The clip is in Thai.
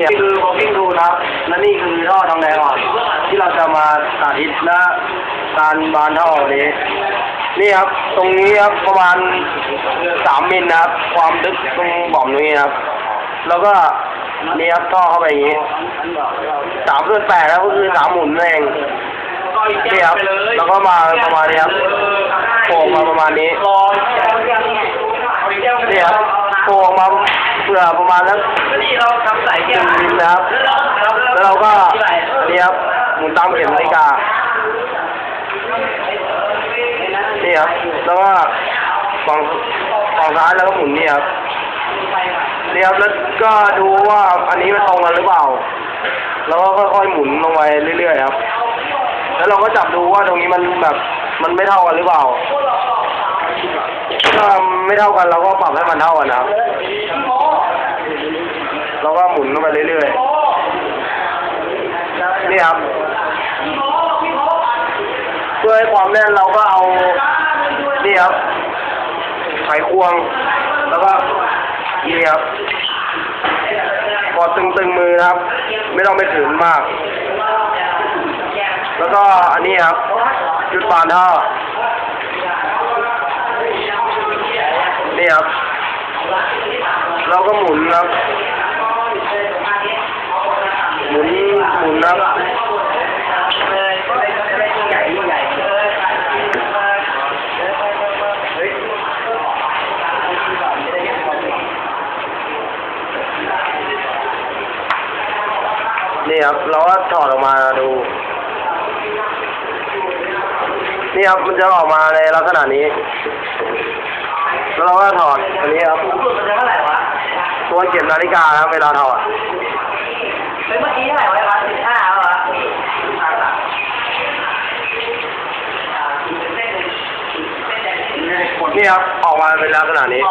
นี่คือบ็อกกิ้งทูนะครับ และนี่คือท่อทองแดงอ่อนที่เราจะมาสาธิตและการบานท่อวันนี้ นี่ครับ ตรงนี้ครับประมาณสามมิลนะครับ ความลึกตรงบ่อมตรงนี้นะครับ แล้วก็นี่ครับท่อเข้าไปอย่างนี้สามส่วนแปดแล้วก็คือสามหมุนนั่นเองนี่ครับ แล้วก็มาประมาณนี้ครับโผล่มาประมาณนี้นี่ครับโผล่ออกมา เผื่อประมาณนั้นนี่เราทำใส่หแก้นึ่วงนะครับ แล้วเราก็นี่ครับหมุนตามเข็มนาฬิกานี่ครับแล้วก็ฝั่งฝั่งซ้ายแล้วก็หมุนนี่ครับนี่ครับแล้วก็ดูว่าอันนี้มันตรงกันหรือเปล่า แล้วก็ค่อยๆหมุนลงไปเรื่อยๆครับ แล้วเราก็จับดูว่าตรงนี้มันแบบมันไม่เท่ากันหรือเปล่า ถ้าไม่เท่ากันเราก็ปรับให้มันเท่ากันนะครับ เราก็หมุนลงไปเรื่อยๆ นี่ครับเพื่อให้ความแน่นเราก็เอา นี่ครับไขควง แล้วก็นี่ครับกดตึงๆมือครับ ไม่ต้องไปถึงมาก แล้วก็อันนี้ครับจุดบานท่อ ครับ เราก็หมุนครับ หมุน หมุนครับนี่ครับ เราก็ถอดออกมาดู นี่ครับ มันจะออกมาในลักษณะนี้ แล้วเราก็ถอดอันนี้ครับสูงสุดมันจะเท่าไหร่วะตัวเก็บนาฬิกาครับเวลาถอดเฮ้ยเมื่อกี้เท่าไหร่วะสิบห้าเหรอนี่ครับออกมาเป็นลักษณะนี้